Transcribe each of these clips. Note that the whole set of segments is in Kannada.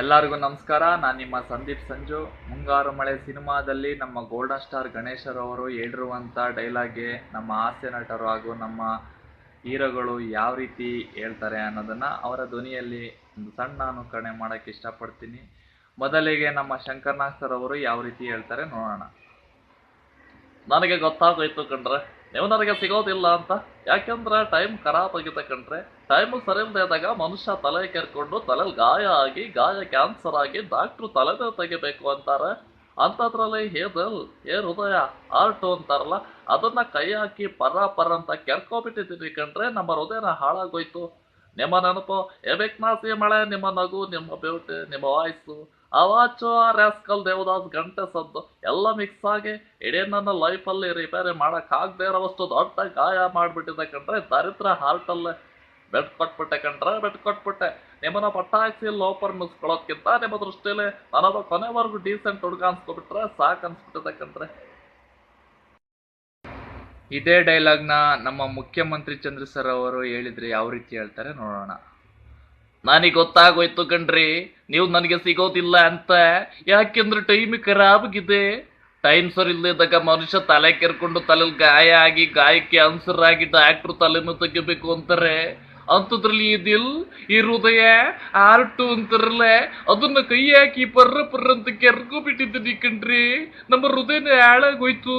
ಎಲ್ಲರಿಗೂ ನಮಸ್ಕಾರ. ನಾನು ನಿಮ್ಮ ಸಂದೀಪ್ ಸಂಜು. ಮುಂಗಾರು ಮಳೆ ಸಿನಿಮಾದಲ್ಲಿ ನಮ್ಮ ಗೋಲ್ಡನ್ ಸ್ಟಾರ್ ಗಣೇಶರವರು ಹೇಳಿರುವಂಥ ಡೈಲಾಗ್ಗೆ ನಮ್ಮ ಹಾಸ್ಯ ನಟರು ಹಾಗೂ ನಮ್ಮ ಹೀರೋಗಳು ಯಾವ ರೀತಿ ಹೇಳ್ತಾರೆ ಅನ್ನೋದನ್ನು ಅವರ ಧ್ವನಿಯಲ್ಲಿ ಒಂದು ಸಣ್ಣ ಅನುಕರಣೆ ಮಾಡೋಕ್ಕೆ ಇಷ್ಟಪಡ್ತೀನಿ. ಮೊದಲಿಗೆ ನಮ್ಮ ಶಂಕರ್ನಾಗ್ ಸರ್ ಅವರು ಯಾವ ರೀತಿ ಹೇಳ್ತಾರೆ ನೋಡೋಣ. ನನಗೆ ಗೊತ್ತಾಗೋಯ್ತು ಕಣ್ರೆ. ನೀವು ಸಿಗೋದಿಲ್ಲ ಅಂತ. ಯಾಕೆಂದ್ರೆ ಟೈಮ್ ಖರಾಬ್ ಆಗಿದೆ ಟೈಮ್ ಸರಿ ಮನುಷ್ಯ ತಲೆ ಕೆರ್ಕೊಂಡು ತಲೆಯಲ್ಲಿ ಗಾಯ ಆಗಿ, ಗಾಯ ಕ್ಯಾನ್ಸರ್ ಆಗಿ ಡಾಕ್ಟ್ರು ತಲೆನೇ ತೆಗಿಬೇಕು ಅಂತಾರೆ. ಅಂಥದ್ರಲ್ಲಿ ಹೇದಲ್ ಏ ಹೃದಯ, ಆರ್ಟು ಅಂತಾರಲ್ಲ, ಅದನ್ನ ಕೈ ಹಾಕಿ ಪರ ಪರ ಅಂತ ಕೆರ್ಕೊಬಿಟ್ಟಿದ್ದೀರಿ ಕಂಡ್ರೆ ನಮ್ಮ ಹೃದಯನ ಹಾಳಾಗೋಯ್ತು. ನಿಮ್ಮ ನೆನಪು ಎಬೆಕ್ನಾಸಿ ಮಳೆ, ನಿಮ್ಮ ನಗು, ನಿಮ್ಮ ಬ್ಯೂಟಿ ನಿಮ್ಮ ವಾಯ್ಸು ಅವಾಚು ಆ ರ್ಯಾಸ್ಕಲ್ ದೇವದಾಸ್ ಗಂಟೆ ಸದ್ದು. ಎಲ್ಲ ಮಿಕ್ಸ್ ಆಗಿ ಇಡೀ ನನ್ನ ಲೈಫಲ್ಲಿ ರಿಪೇರಿ ಆಗದೆ ಇರೋವಷ್ಟು ದೊಡ್ಡ ಗಾಯ ಮಾಡಿಬಿಟ್ಟಿದೆ ಕಂಡ್ರೆ, ದರಿದ್ರ ಹಾರ್ಟಲ್ಲೇ ಬೆಡ್ ಕೊಟ್ಬಿಟ್ಟೆ ಕಂಡ್ರೆ ಬೆಡ್ ಕೊಟ್ಬಿಟ್ಟೆ. ನಿಮ್ಮನ್ನ ಪಟ್ಟಾಕ್ಸಿ ಲೋಪರ್ ಮುಗಿಸ್ಕೊಳ್ಳೋಕ್ಕಿಂತ ನಿಮ್ಮ ದೃಷ್ಟಿಯಲ್ಲಿ ನಾನೊಬ್ಬ ಕೊನೆವರೆಗೂ ಡೀಸೆಂಟ್ ಹುಡುಗ ಅನ್ಸ್ಕೊಬಿಟ್ರೆ ಸಾಕು ಅನ್ಸ್ಬಿಟ್ಟಿದೆ ಕಂಡ್ರೆ. ಇದೇ ಡೈಲಾಗ್ನ ನಮ್ಮ ಮುಖ್ಯಮಂತ್ರಿ ಚಂದ್ರ ಸರ್ ಅವರು ಹೇಳಿದ್ರೆ ಯಾವ ರೀತಿ ಹೇಳ್ತಾರೆ ನೋಡೋಣ. ನನಗೆ ಗೊತ್ತಾಗೋಯ್ತು ಕಣ್ರಿ, ನೀವು ನನಗೆ ಸಿಗೋದಿಲ್ಲ ಅಂತ. ಯಾಕೆಂದ್ರೆ ಟೈಮ್ ಖರಾಬ್ ಆಗಿದೆ ಟೈಮ್ ಸರ್ ಇಲ್ಲದಾಗ ಮನುಷ್ಯ ತಲೆ ಕೆರ್ಕೊಂಡು ತಲೆಲಿ ಗಾಯ ಆಗಿ ಗಾಯಕ್ಕೆ ಆನ್ಸರ್ ಆಗಿ ಡಾಕ್ಟ್ರು ತಲೆನೂ ತೆಗಿಬೇಕು ಅಂತಾರೆ. ಅಂಥದ್ರಲ್ಲಿ ದಿಲ್, ಈ ಹೃದಯ ಆರ್ಟು ಅಂತಾರಲ್ಲ, ಅದನ್ನ ಕೈ ಹಾಕಿ ಪರ್ರ ಪರ್ರ ಅಂತ ಕೆರ್ಕೊ ಬಿಟ್ಟಿದ್ದೀನಿ ಕಣ್ರಿ. ನಮ್ಮ ಹೃದಯನ ಹಾಳಾಗೋಯ್ತು.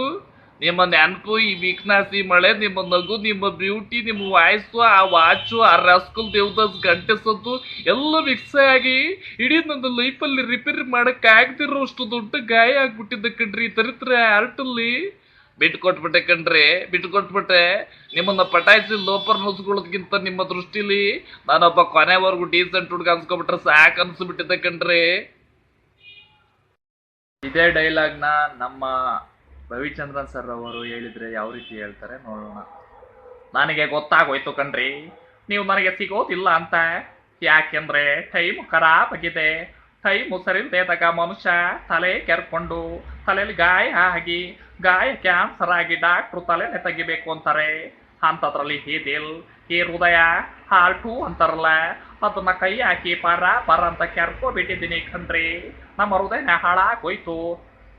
ನಿಮ್ಮ ನೆನಪು, ಈ ವೀಕ್ನೆಸ್ ಈ ಮಳೆ, ನಿಮ್ಮ ನಗು, ನಿಮ್ಮ ಬ್ಯೂಟಿ ನಿಮ್ಮ ವಾಯ್ಸು ಆ ವಾಚು ಆ ರಸ್ಕುಲ್ ದೇವದಾಸ್ ಗಂಟೆ ಸದ್ದು ಎಲ್ಲ ಮಿಕ್ಸ್ ಆಗಿ ಇಡೀ ನನ್ನ ಲೈಫಲ್ಲಿ ರಿಪೇರಿ ಮಾಡಕ್ ಆಗ್ದಿರೋಷ್ಟು ದೊಡ್ಡ ಗಾಯ ಆಗ್ಬಿಟ್ಟಿದ್ದೆ ಕಣ್ರಿ. ತರಿತ್ರ ಆರ್ಟಲ್ಲಿ ಬಿಟ್ಟು ಕೊಟ್ಬಿಟ್ಟೆ ಕಣ್ರಿ, ಬಿಟ್ಟು ಕೊಟ್ಬಿಟ್ಟೆ. ನಿಮ್ಮನ್ನ ಪಟಾಯಿಸಿ ಲೋಪರ್ ನುಸ್ಕೊಳ್ಳೋದ್ಕಿಂತ ನಿಮ್ಮ ದೃಷ್ಟಿಲಿ ನಾನೊಬ್ಬ ಕೊನೆವರೆಗೂ ಡೀಸೆಂಟ್ ಹುಡುಗ ಅನ್ಸ್ಕೊಬಿಟ್ರೆ ಸಾಕು ಅನ್ಸ್ಬಿಟ್ಟಿದ್ದೆ ಕಣ್ರಿ. ಇದೇ ಡೈಲಾಗ್ನ ನಮ್ಮ ರವಿಚಂದ್ರನ್ ಸರ್ ಅವರು ಹೇಳಿದ್ರೆ ಯಾವ ರೀತಿ ಹೇಳ್ತಾರೆ ನೋಡೋಣ. ನನಗೆ ಗೊತ್ತಾಗೋಯ್ತು ಕಣ್ರಿ, ನೀವು ನನಗೆ ಸಿಗೋದಿಲ್ಲ ಅಂತ. ಯಾಕೆಂದ್ರೆ ಟೈಮ್ ಖರಾಬ್ ಆಗಿದೆ ಟೈಮು ಸರಿಲ್ದೇದಾಗ ಮನುಷ್ಯ ತಲೆ ಕೆರ್ಕೊಂಡು ತಲೆಯಲ್ಲಿ ಗಾಯ ಆಗಿ, ಗಾಯ ಕ್ಯಾನ್ಸರ್ ಆಗಿ ಡಾಕ್ಟ್ರು ತಲೆನೇ ತೆಗಿಬೇಕು ಅಂತಾರೆ. ಅಂತದ್ರಲ್ಲಿ ಈ ದಿಲ್ ಈ ಹೃದಯ ಹಾರ್ಟು ಅಂತಾರಲ್ಲ, ಅದನ್ನ ಕೈ ಹಾಕಿ ಪರ ಪರ ಅಂತ ಕೆರ್ಕೋಬಿಟ್ಟಿದ್ದೀನಿ ಕಣ್ರಿ. ನಮ್ಮ ಹೃದಯನ ಹಾಳಾಗೋಯ್ತು.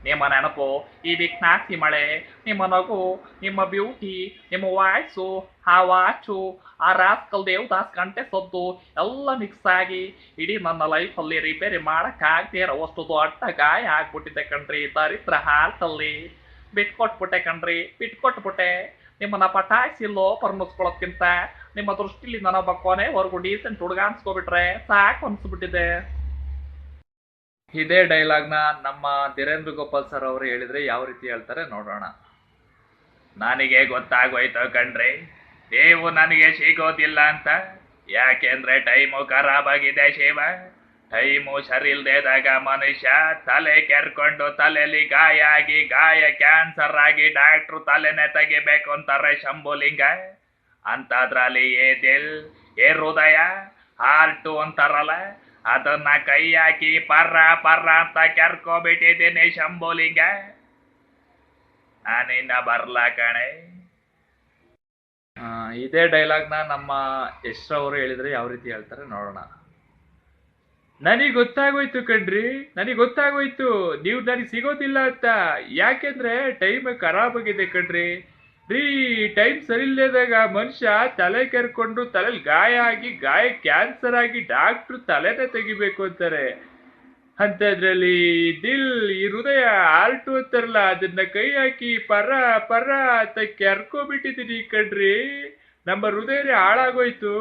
ನಿಮ್ಮ ನೆನಪು ಈ ವಿಜ್ಞಾಸಿ ಮಳೆ ನಿಮ್ಮ ನಗು ನಿಮ್ಮ ಬ್ಯೂಟಿ ನಿಮ್ಮ ವಾಯ್ಸು ಆ ವಾಚು ಆ ರಾಸ್ಕಲ್ ದೇವದಾಸ್ ಗಂಟೆ ಸದ್ದು ಎಲ್ಲ ಮಿಕ್ಸ್ ಆಗಿ ಇಡೀ ನನ್ನ ಲೈಫಲ್ಲಿ ರಿಪೇರಿ ಮಾಡೋಕ್ಕಾಗ್ದೇ ಇರೋ ವಸ್ತು ದೊಡ್ಡ ಗಾಯ ಆಗ್ಬಿಟ್ಟಿದೆ ಕಣ್ರಿ ದರಿದ್ರ ಹಾಲ್ಟಲ್ಲಿ ಬಿಟ್ಕೊಟ್ಬಿಟ್ಟೆ ಕಣ್ರಿ ಬಿಟ್ಕೊಟ್ಬಿಟ್ಟೆ ನಿಮ್ಮನ್ನ ಪಟಾಯಿಸಿ ಲೋಪರ್ ಮುಸ್ಕೊಳ್ಳೋದ್ಕಿಂತ ನಿಮ್ಮ ದೃಷ್ಟಿಲಿ ನಾನೊಬ್ಬ ಕೊನೆವರೆಗೂ ಡೀಸೆಂಟ್ ಹುಡುಗ ಅನ್ಸ್ಕೊಬಿಟ್ರೆ ಸಾಕು ಅನ್ಸ್ಬಿಟ್ಟಿದೆ ಇದೇ ಡೈಲಾಗ್ನ ನಮ್ಮ ಧೀರೇಂದ್ರ ಗೋಪಾಲ್ ಸರ್ ಅವರು ಹೇಳಿದ್ರೆ ಯಾವ ರೀತಿ ಹೇಳ್ತಾರೆ ನೋಡೋಣ. ನನಗೆ ಗೊತ್ತಾಗೋಯ್ತು ಕಣ್ರಿ, ನೀವು ನನಗೆ ಸಿಗೋದಿಲ್ಲ ಅಂತ. ಯಾಕೆಂದ್ರೆ ಟೈಮು ಖರಾಬ್ ಆಗಿದೆ ಶಿವ. ಟೈಮು ಸರಿ ಇಲ್ದೇದಾಗ ಮನುಷ್ಯ ತಲೆ ಕೆರ್ಕೊಂಡು ತಲೆಯಲ್ಲಿ ಗಾಯ ಆಗಿ ಗಾಯ ಕ್ಯಾನ್ಸರ್ ಆಗಿ ಡಾಕ್ಟ್ರು ತಲೆನೇ ತೆಗಿಬೇಕು ಅಂತಾರೆ ಶಂಭುಲಿಂಗ. ಅಂತದ್ರಲ್ಲಿ ದಿಲ್, ಏ ಹೃದಯ ಹಾರ್ಟು ಅಂತಾರಲ್ಲ. ಅದನ್ನ ಕೈ ಹಾಕಿ ಪರ್ರ ಪರ್ರ ಅಂತ ಕೆರ್ಕೊಬಿಟ್ಟಿದ್ದೀನಿ ಶಂಭುಲಿಂಗ. ನಾನಿನ್ನ ಬರ್ಲ ಕಣೆ. ಇದೇ ಡೈಲಾಗ್ನ ನಮ್ಮ ಅವರು ಹೇಳಿದ್ರೆ ಯಾವ ರೀತಿ ಹೇಳ್ತಾರೆ ನೋಡೋಣ. ನನಗೆ ಗೊತ್ತಾಗೋಯ್ತು ಕಣ್ರಿ, ನನಗೆ ಗೊತ್ತಾಗೋಯ್ತು. ನೀವು ನನಗೆ ಸಿಗೋದಿಲ್ಲ ಅಂತ. ಯಾಕೆಂದ್ರೆ ಟೈಮ್ ಖರಾಬ್ ಆಗಿದೆ ಕಣ್ರಿ. ರೀ ಟೈಮ್ ಸರಿ ಇಲ್ಲದಾಗ ಮನುಷ್ಯ ತಲೆ ಕೆರ್ಕೊಂಡು ತಲೆಯಲ್ಲಿ ಗಾಯ ಆಗಿ, ಗಾಯ ಕ್ಯಾನ್ಸರ್ ಆಗಿ ಡಾಕ್ಟ್ರು ತಲೆನೇ ತೆಗಿಬೇಕು ಅಂತಾರೆ. ಅಂಥದ್ರಲ್ಲಿ ದಿಲ್ ಈ ಹೃದಯ ಆಲ್ಟು ಅಂತಾರಲ್ಲ, ಅದನ್ನ ಕೈ ಹಾಕಿ ಪರ ಪರ ಅಂತ ಕೆರ್ಕೊಬಿಟ್ಟಿದ್ದೀನಿ ಕಣ್ರಿ. ನಮ್ಮ ಹೃದಯ ಹಾಳಾಗೋಯ್ತು.